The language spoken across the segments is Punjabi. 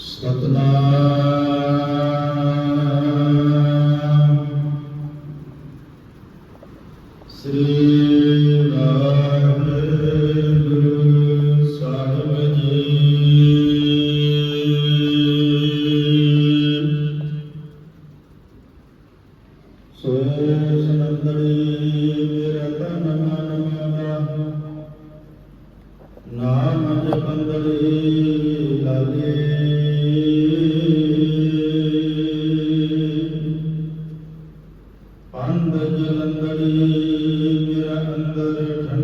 ਸਤਨਾਮ। ਸ੍ਰੀ ਵਾਹਿਗੁਰੂ ਸਾਹਿਬ ਜੀ। ਸੋ ਮੇਰਾ ਨਾਮ ਜਪੰਦਰੀ ਲਾਗੇ।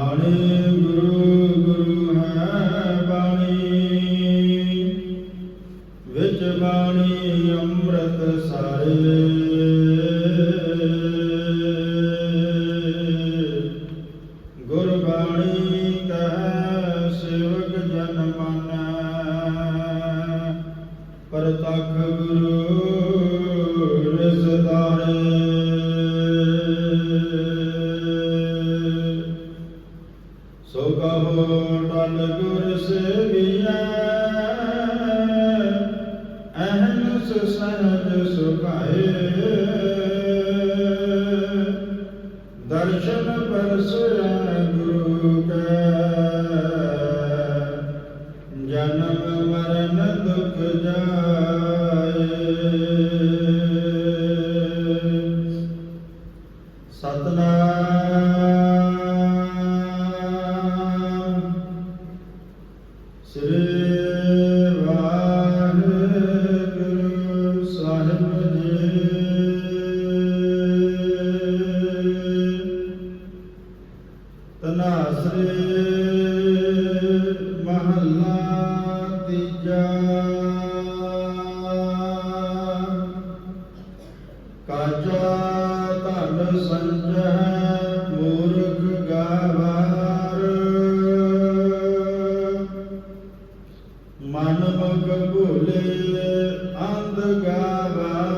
Amen. ਕਾਜਾ ਧਨ ਸੰਜਹ ਮੂਰਖ ਗਾਵਾਰ। ਮਨ ਮਗ ਭੁਲੇ ਅੰਧ ਗਾਵਾਰ।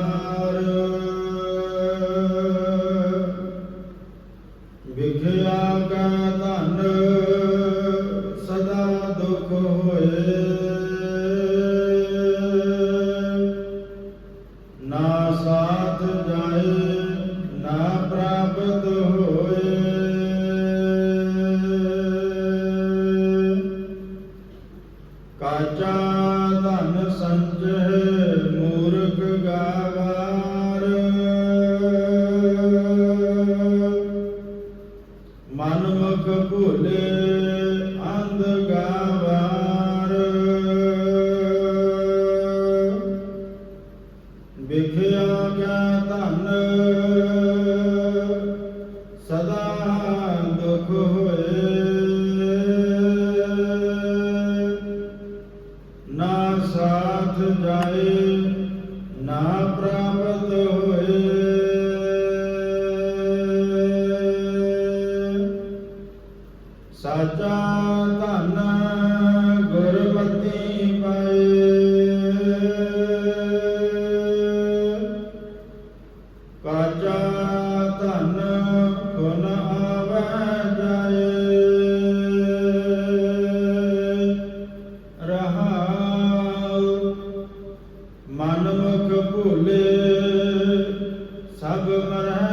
فكل ਮਨ ਮੁਖ ਭੁਲੇ ਸਭ ਮਰਹਿ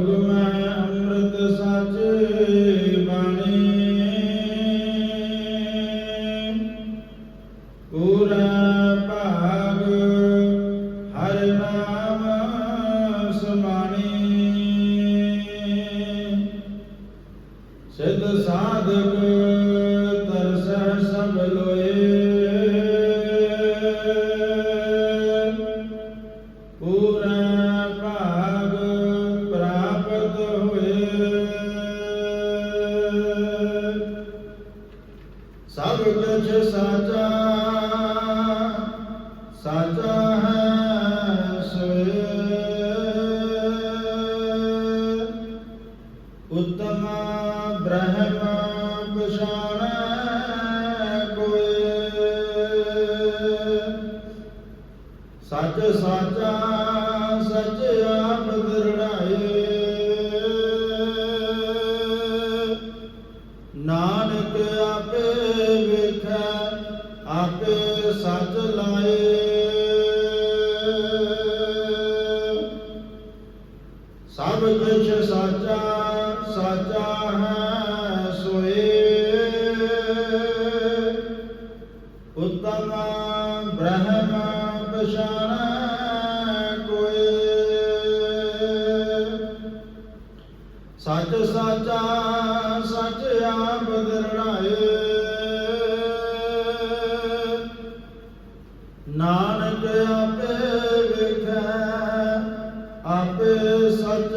ਸੱਚ ਸਾਚਾ ਸੱਚ ਆਪ ਦਰੜਾਏ ਨਾਨਕ ਆਪੇ ਵੇਖੈ ਆਪੇ ਸੱਚ ਲਾਏ। ਸਦਾ ਸੱਚ ਨਾਨਕ ਆਪੇ ਵੇਖੈ ਆਪੇ ਸੱਚ